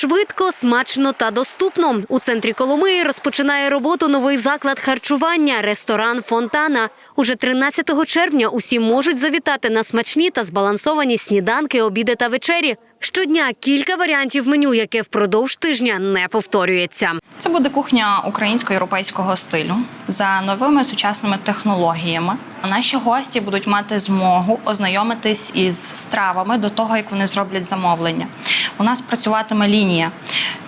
Швидко, смачно та доступно. У центрі Коломиї розпочинає роботу новий заклад харчування ресторан Фонтана. Уже 13 червня усі можуть завітати на смачні та збалансовані сніданки, обіди та вечері. Щодня кілька варіантів меню, яке впродовж тижня не повторюється. Це буде кухня українсько-європейського стилю за новими сучасними технологіями. Наші гості будуть мати змогу ознайомитись із стравами до того, як вони зроблять замовлення. У нас працюватиме лінія,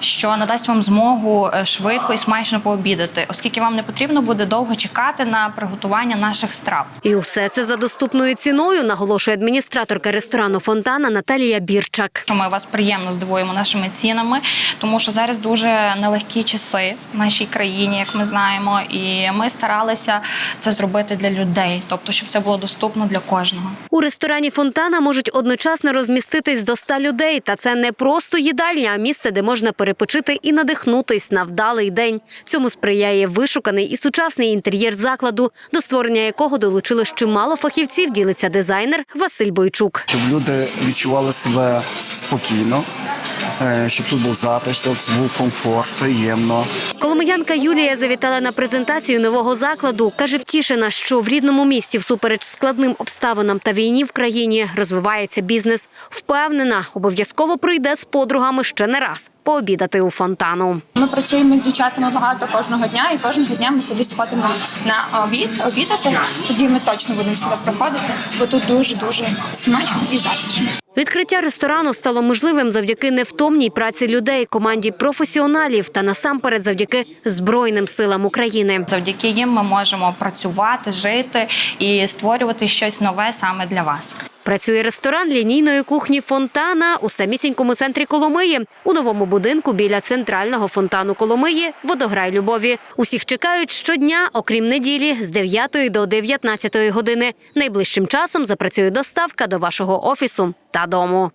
що надасть вам змогу е, швидко і смачно пообідати, оскільки вам не потрібно буде довго чекати на приготування наших страв. І все це за доступною ціною, наголошує адміністраторка ресторану Фонтана Наталія Бірчак. Що ми вас приємно здивуємо нашими цінами, тому що зараз дуже нелегкі часи в нашій країні, як ми знаємо, і ми старалися це зробити для людей, тобто, щоб це було доступно для кожного. У ресторані Фонтана можуть одночасно розміститись до 100 людей. Та це не просто їдальня, а місце, де можна перепочити і надихнутись на вдалий день. Цьому сприяє вишуканий і сучасний інтер'єр закладу, до створення якого долучилось чимало фахівців. Ділиться дизайнер Василь Бойчук. щоб люди відчували себе спокійно, е, щоб тут був затишок, був комфорт, приємно. Коломиянка Юлія завітала на презентацію нового закладу. каже, втішена, що в рідному місті, всупереч складним обставинам та війні в країні, розвивається бізнес. Впевнена, обов'язково прийде з подругами ще не раз пообідати у фонтану. Ми працюємо з дівчатами багато кожного дня, і кожного дня ми кудись ходимо на обід, обідати. Тоді ми точно будемо сюди приходити, бо тут дуже дуже смачно і затишно. Відкриття ресторану стало можливим завдяки невтомній праці людей, команді професіоналів та насамперед завдяки Збройним силам України. Завдяки їм ми можемо працювати, жити і створювати щось нове саме для вас. Працює ресторан лінійної кухні Фонтана у самісінькому центрі Коломиї у новому будинку біля центрального фонтану Коломиї Водограй Любові. Усіх чекають щодня, окрім неділі, з 9 до 19 години. Найближчим часом запрацює доставка до вашого офісу та дому.